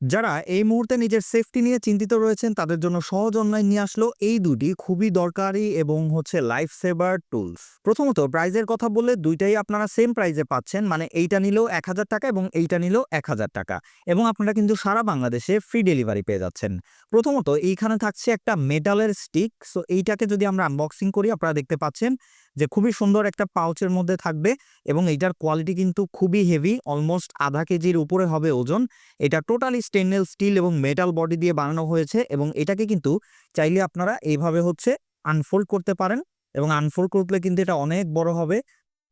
যারা এই মুহূর্তে নিজের সেফটি নিয়ে চিন্তিত রয়েছেন, তাদের জন্য সহজ অনলাইন নিয়ে আসলো এই দুটি খুবই দরকারি এবং হচ্ছে লাইফ সেভার টুলস প্রথমত প্রাইজের কথা বললে দুইটাই আপনারা সেম প্রাইজে পাচ্ছেন মানে এইটা নিলেও এক হাজার টাকা এবং এইটা নিলেও এক হাজার টাকা এবং আপনারা কিন্তু সারা বাংলাদেশে ফ্রি ডেলিভারি পেয়ে যাচ্ছেন। প্রথমত, এইখানে থাকছে একটা মেটালের স্টিক সো এইটাকে যদি আমরা আনবক্সিং করি, আপনারা দেখতে পাচ্ছেন যে খুবই সুন্দর একটা পাউচের মধ্যে থাকবে এবং এইটার কোয়ালিটি কিন্তু খুবই হেভি, অলমোস্ট আধা কেজির উপরে হবে ওজন। এটা টোটালি স্টেনলেস স্টিল এবং মেটাল বডি দিয়ে বানানো হয়েছে এবং এটাকে কিন্তু চাইলে আপনারা এইভাবে হচ্ছে আনফোল্ড করতে পারেন এবং আনফোল্ড করলে কিন্তু এটা অনেক বড় হবে।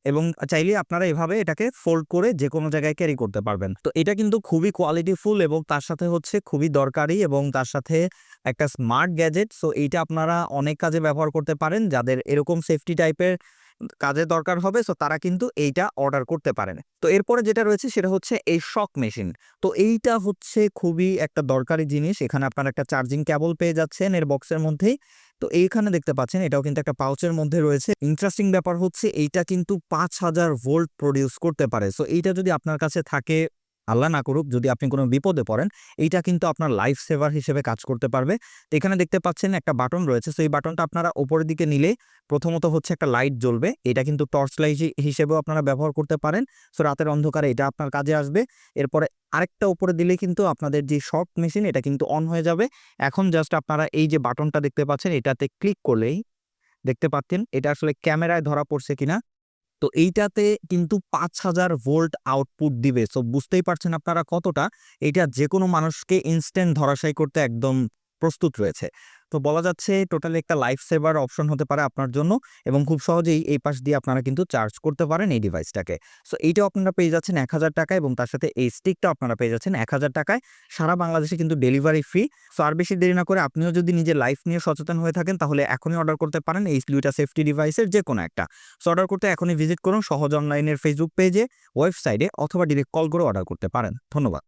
এবং চাইলে আপনারা এভাবে এটাকে ফোল্ড করে যে কোনো জায়গায় ক্যারি করতে পারবেন। তো এটা কিন্তু খুবই কোয়ালিটিফুল এবং তার সাথে হচ্ছে খুবই দরকারি এবং তার সাথে একটা স্মার্ট গ্যাজেট সো এইটা আপনারা অনেক কাজে ব্যবহার করতে পারেন। যাদের এরকম সেফটি টাইপের কাজে দরকার হবে সো তারা কিন্তু এইটা অর্ডার করতে পারেন। তো এরপরে যেটা রয়েছে সেটা হচ্ছে এই শক মেশিন তো এইটা হচ্ছে খুবই একটা দরকারি জিনিস। এখানে আপনারা একটা চার্জিং কেবল পেয়ে যাচ্ছেন। এর বক্সের মধ্যেই তো এইখানে দেখতে পাচ্ছেন, এটাও কিন্তু একটা পাউচের মধ্যে রয়েছে। ইন্টারেস্টিং ব্যাপার হচ্ছে, এইটা কিন্তু পাঁচ হাজার ভোল্ট প্রডিউস করতে পারে। সো এইটা যদি আপনার কাছে থাকে আল্লাহ না করুক, যদি আপনি কোনো বিপদে পড়েন, এইটা কিন্তু আপনার লাইফ সেভার হিসেবে কাজ করতে পারবে। তো এখানে দেখতে পাচ্ছেন একটা বাটন রয়েছে সো এই বাটনটা আপনারা ওপরের দিকে নিলে প্রথমত হচ্ছে একটা লাইট জ্বলবে। এটা কিন্তু টর্চ লাইট হিসেবেও আপনারা ব্যবহার করতে পারেন। সো রাতের অন্ধকারে এটা আপনার কাজে আসবে। এরপরে আরেকটা উপরে দিলে কিন্তু আপনাদের যে শর্ট মেশিন এটা কিন্তু অন হয়ে যাবে। এখন জাস্ট আপনারা এই যে বাটনটা দেখতে পাচ্ছেন, এটাতে ক্লিক করলেই দেখতে পাচ্ছেন, এটা আসলে ক্যামেরায় ধরা পড়ছে কিনা। তো এইটাতে কিন্তু পাঁচ হাজার ভোল্ট আউটপুট দিবে। সো বুঝতেই পারছেন আপনারা কতটা? এটা যে কোনো মানুষকে ইনস্ট্যান্ট ধরাশায়ী করতে একদম প্রস্তুত রয়েছে। তো বলা যাচ্ছে টোটালি একটা লাইফ সেভার অপশন হতে পারে আপনার জন্য এবং খুব সহজেই এই পাশ দিয়ে আপনারা কিন্তু চার্জ করতে পারেন এই ডিভাইসটাকে সো এইটাও আপনারা পেয়ে যাচ্ছেন এক হাজার টাকা এবং তার সাথে এই স্টিকটাও আপনারা পেয়ে যাচ্ছেন এক হাজার টাকায়। সারা বাংলাদেশে কিন্তু ডেলিভারি ফ্রি সো আর বেশি দেরি না করে আপনিও যদি নিজের লাইফ নিয়ে সচেতন হয়ে থাকেন তাহলে এখনই অর্ডার করতে পারেন এই দুইটা সেফটি ডিভাইসের যে কোনো একটা। সো অর্ডার করতে এখনই ভিজিট করুন সহজ অনলাইনের ফেসবুক পেজে ওয়েবসাইটে অথবা ডিরেক্ট কল করে অর্ডার করতে পারেন। ধন্যবাদ।